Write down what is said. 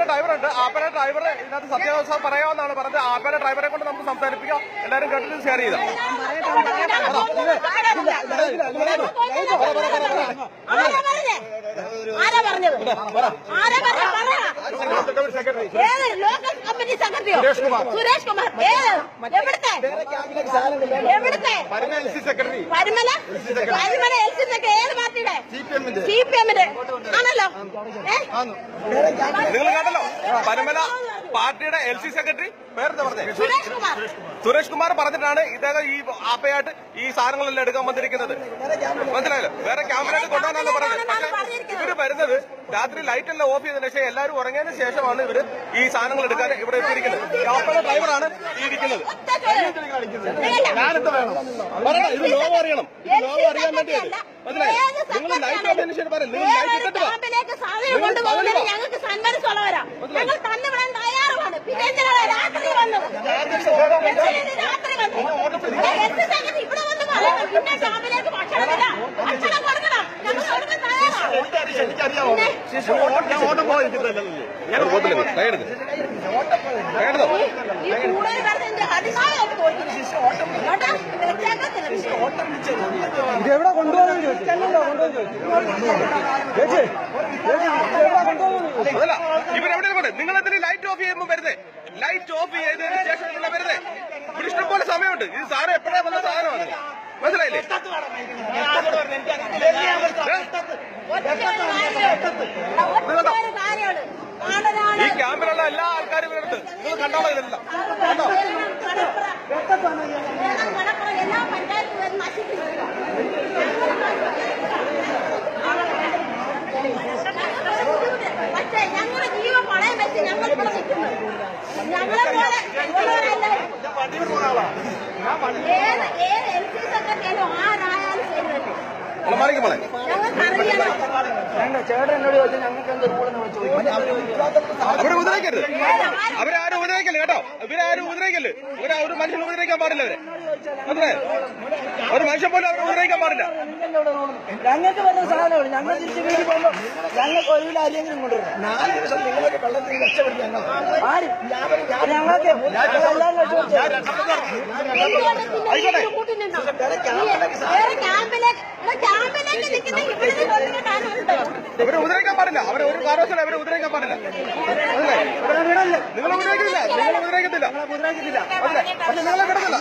ഡ്രൈവറുണ്ട് ആപ്പയുടെ driver ഇതിനകത്ത് സത്യാവസ്ഥ പറയാമെന്നാണ് പറഞ്ഞത് ആപ്പയുടെ ഡ്രൈവറെ കൊണ്ട് നമുക്ക് സംസാരിപ്പിക്കാം എല്ലാവരും കേട്ടിട്ട് ഷെയർ ചെയ്താൽ സുരേഷ് കുമാർ എവിടുത്തെ എവിടുത്തെ secretary Parimala Parimala L C secretary ഏത് പാർട്ടിയുടെ സി പി എമ്മിന്റെ ആണല്ലോ? നിങ്ങൾ കണ്ടല്ലോ? പരമല പാർട്ടിയുടെ എൽ സി സെക്രട്ടറി പേരെന്താ പറഞ്ഞത് സുരേഷ് കുമാർ. പറഞ്ഞിട്ടാണ് ഇദ്ദേഹം ഈ ആപ്പയായിട്ട് ഈ സാധനങ്ങളെല്ലാം എടുക്കാൻ വന്നിരിക്കുന്നത്. മനസ്സിലായല്ലോ? വേറെ ക്യാമറ കൊണ്ടുവന്നാന്ന് പറഞ്ഞത്. ഇവർ വരുന്നത് രാത്രി ലൈറ്റ് എല്ലാം ഓഫ് ചെയ്തതിനു ശേഷം എല്ലാവരും ഉറങ്ങിയതിനു ശേഷമാണ് ഇവർ ഈ സാധനങ്ങൾ എടുക്കാൻ ഇവിടെ എത്തിയിരിക്കുന്നത്. ക്യാമറ ഡ്രൈവറാണ് ഈ ഇരിക്കുന്നത്. ഞാനെന്ത് വേണം? ഇത് ലോകം അറിയണം. ലോ ലോകം സാധനം നിങ്ങൾ കൊണ്ടുപോകുന്നതിന്. ഞങ്ങൾക്ക് സന്മനസ്സുള്ളവരാ. ഞങ്ങൾ തന്നെ വിടാൻ തയ്യാറുമാണ്. പിന്നെ എന്തിനാണ് രാത്രി വന്നത് രാത്രി വന്നത് എന്ത് സംഗതി? ഇവിടെ വന്ന് പറയണം പിന്നെ ക്യാമ്പിലേക്ക് ഭക്ഷണമില്ല ഭക്ഷണം കൊടുക്കണം. ഞങ്ങൾ കൊടുക്കാൻ തയ്യാറാണ്. കൂടുതൽ പേരുടെ എന്റെ അതിശയമായിട്ട് തോന്നുന്നു അതല്ല ഇവരെവിടെ കൊണ്ട്? നിങ്ങൾ എന്തിനും ലൈറ്റ് ഓഫ് ചെയ്യുമ്പോൾ വരുന്നേ? ലൈറ്റ് ഓഫ് ചെയ്തതിന് ശേഷം നിങ്ങൾ വരുന്നേ? ഇവിടെ ഇഷ്ടംപോലെ സമയമുണ്ട്. ഇത് സാറ് എപ്പോഴാ വന്ന സാധനമാണ്? മനസ്സിലായില്ലേ? ഈ ക്യാമ്പിലുള്ള എല്ലാ ആൾക്കാരും ഇവരുടെ നിങ്ങൾ കണ്ടോളാം ഇതെല്ലാം. കണ്ടോ എല്ലാ പഞ്ചായത്തുകളും നശിപ്പിച്ചു പക്ഷേ ഞങ്ങളുടെ ജീവൻ പണയം വെച്ച് ഞങ്ങൾ ഇവിടെ നിൽക്കുന്നു ഞങ്ങളെ പോലെ ഉള്ളവരല്ല. ഏത് ഏത് എൽ സി സെക്രട്ടറിയാലും ആരായാലും ശരി തന്നെ നിങ്ങൾ മാറിക്കും മോളെ ചേട്ടൻ എന്നോട് ചോദിച്ചാൽ ഞങ്ങൾക്ക് എന്ത് റൂളെന്ന് ചോദിക്കും. അവരെ ഉപദ്രവിക്കരുത്. അവരാരും ഉപദ്രവിക്കല്ലേ കേട്ടോ. ഇവരാരും ഉപദ്രവിക്കല്ലേ ഇവരെ ഒരു മനുഷ്യൻ ഉപദ്രവിക്കാൻ പാടില്ല അവരെ. അതെ ഒരു മനുഷ്യൻ പോലും അവരെ ഉപദ്രവിക്കാൻ പാടില്ല. ഞങ്ങൾക്ക് വരുന്ന സാധനമാണ് ഞങ്ങൾ തിരിച്ച് വീട്ടിൽ പോകുമ്പോൾ ഞങ്ങൾക്ക് ഒരു കിലോ അരിയെങ്കിലും കൊണ്ടുവരണം നാല് ദിവസം നിങ്ങളൊക്കെ വെള്ളത്തിൽ രക്ഷപ്പെടുത്തി ഞങ്ങൾ ആര്. ഞങ്ങൾക്ക് ആയിക്കോട്ടെ. വേറെ ക്യാമ്പിലേക്ക് ഇവിടെ ക്യാമ്പിലേക്ക് ഇവരെ ഉപദ്രവിക്കാൻ പാടില്ല. അവരെ ഒരു കാരണവശാലും അവരെ ഉപദ്രവിക്കാൻ പാടില്ല. നിങ്ങൾ ഉപദ്രവിക്കുന്നില്ല. നിങ്ങൾ ഉപദ്രവിക്കത്തില്ല ഉപദ്രവിക്കത്തില്ല നിങ്ങളെ പക്ഷെ നിങ്ങളെ കിടന്ന്